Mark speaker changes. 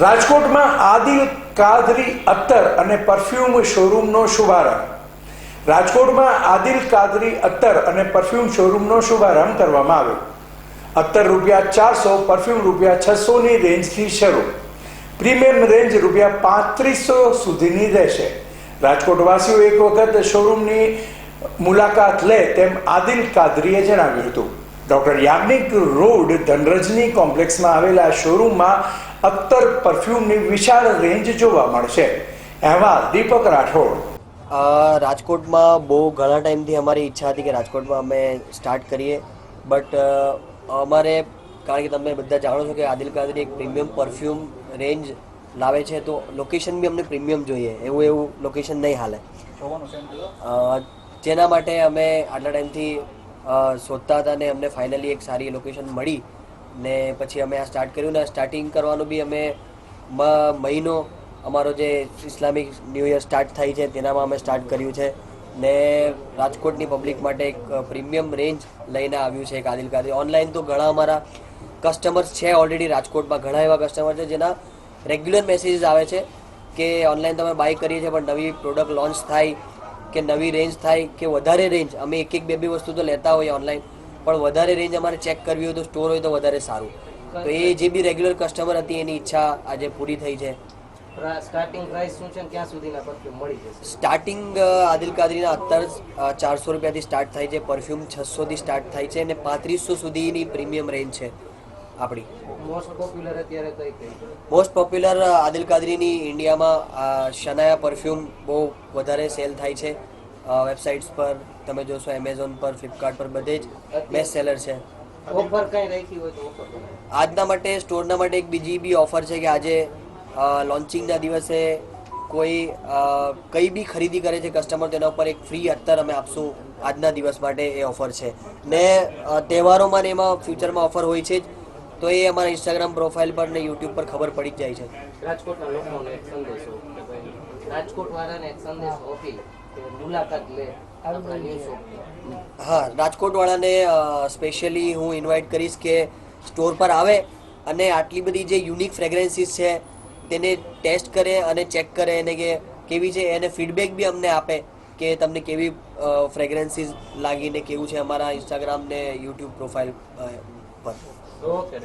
Speaker 1: રાજકોટમાં આદિલ કાદરી અત્તર અને પરફ્યુમ શોરૂમનો શુભારંભ. રાજકોટમાં આદિલ કાદરી અત્તર અને પરફ્યુમ શોરૂમનો શુભારંભ કરવામાં આવ્યો. અત્તર રૂપિયા ચારસો, પરફ્યુમ રૂપિયા છસોની રેન્જથી શરૂ. પ્રીમિયમ રેન્જ રૂપિયા પાંત્રીસો સુધીની રહેશે. રાજકોટવાસીઓ એક વખત શોરૂમની મુલાકાત લે તેમ આદિલ કાદરીએ જણાવ્યું હતું. ડોક્ટર યાજ્ઞિક રોડ ધનરજની કોમ્પ્લેક્સમાં આવેલા શોરૂમમાં અત્તર પરફ્યુમની વિશાળ રેન્જ જોવા મળશે. અહેવાલ દીપક રાઠોડ.
Speaker 2: રાજકોટમાં બહુ ઘણા ટાઈમથી અમારી ઈચ્છા હતી કે રાજકોટમાં અમે સ્ટાર્ટ કરીએ. બટ અમારે કારણ કે તમે બધા જાણો છો કે આદિલ કાદરી એક પ્રીમિયમ પરફ્યુમ રેન્જ લાવે છે તો લોકેશન બી અમને પ્રીમિયમ જોઈએ. એવું એવું લોકેશન નહીં હાલે. જેના માટે અમે આટલા ટાઈમથી શોધતા હતા અને અમને ફાઇનલી એક સારી લોકેશન મળી. ને પછી અમે આ સ્ટાર્ટ કર્યું ને સ્ટાર્ટિંગ કરવાનું બી અમે મહિનો અમારો જે ઇસ્લામિક ન્યૂ યર સ્ટાર્ટ થાય છે તેનામાં અમે સ્ટાર્ટ કર્યું છે. ને રાજકોટની પબ્લિક માટે એક પ્રીમિયમ રેન્જ લઈને આવ્યું છે એક આદિલ કાદિલ ઓનલાઈન તો ઘણા અમારા કસ્ટમર્સ છે ઓલરેડી રાજકોટમાં, ઘણા એવા કસ્ટમર છે જેના રેગ્યુલર મેસેજીસ આવે છે કે ઓનલાઈન તમે બાય કરીએ છીએ, પણ નવી પ્રોડક્ટ લોન્ચ થાય કે નવી રેન્જ થાય કે વધારે રેન્જ અમે એક એક બે બે વસ્તુ તો લેતા હોઈએ ઓનલાઈન પણ વધારે રેન્જ અમારે ચેક કરવી હોય તો સ્ટોર હોય તો વધારે સારું. તો એ જે બી રેગ્યુલર કસ્ટમર હતી એની ઈચ્છા આજે પૂરી થઈ છે.
Speaker 3: સ્ટાર્ટિંગ પ્રાઇસ શું છે ક્યાં સુધીના પરફ્યુમ મળી જશે?
Speaker 2: સ્ટાર્ટિંગ આદિલ કાદરીના અત્યારે ચારસો રૂપિયાથી સ્ટાર્ટ થાય છે. પરફ્યુમ છસોથી સ્ટાર્ટ થાય છે અને પાંત્રીસો સુધીની પ્રીમિયમ રેન્જ છે આપણી.
Speaker 3: મોસ્ટ પોપ્યુલર અત્યારે કઈ કઈ
Speaker 2: મોસ્ટ પોપ્યુલર આદિલ કાદરીની ઇન્ડિયામાં શનાયા પરફ્યુમ બહુ વધારે સેલ થાય છે. વેબસાઇટ્સ પર તમે જોશો એમેઝોન પર ફ્લિપકાર્ટ પર બધે જ બેસ્ટ સેલર છે.
Speaker 3: ઓફર કઈ રાખી હોય તો ઓફર
Speaker 2: આજના માટે સ્ટોરના માટે એક બીજી બી ઓફર છે કે આજે લોન્ચિંગના દિવસે કોઈ કઈ બી ખરીદી કરે છે કસ્ટમર તેના ઉપર એક ફ્રી અત્તર અમે આપશું. આજના દિવસ માટે એ ઓફર છે. ને તહેવારોમાં ને એમાં ફ્યુચરમાં ઓફર હોય છે જ તો એ અમારા ઇન્સ્ટાગ્રામ પ્રોફાઇલ પર ને યુટ્યુબ પર ખબર પડી જ જાય છે.
Speaker 3: રાજકોટના લોકોને સંદેશો. રાજકોટ વાળાને એક સંદેશ અપીલ મુલાકાત લે
Speaker 2: હા રાજકોટ વાળાને સ્પેશિયલી હું ઇન્વાઇટ કરીશ કે સ્ટોર પર આવે અને આટલી બધી જે યુનિક ફ્રેગ્રન્સીસ છે તેને ટેસ્ટ કરે અને ચેક કરે એને કે કેવી છે એને ફીડબેક બી અમને આપે કે તમને કેવી ફ્રેગ્રન્સીસ લાગીને કેવું છે અમારા ઇન્સ્ટાગ્રામ ને યુટ્યુબ પ્રોફાઇલ પર
Speaker 3: ઓકે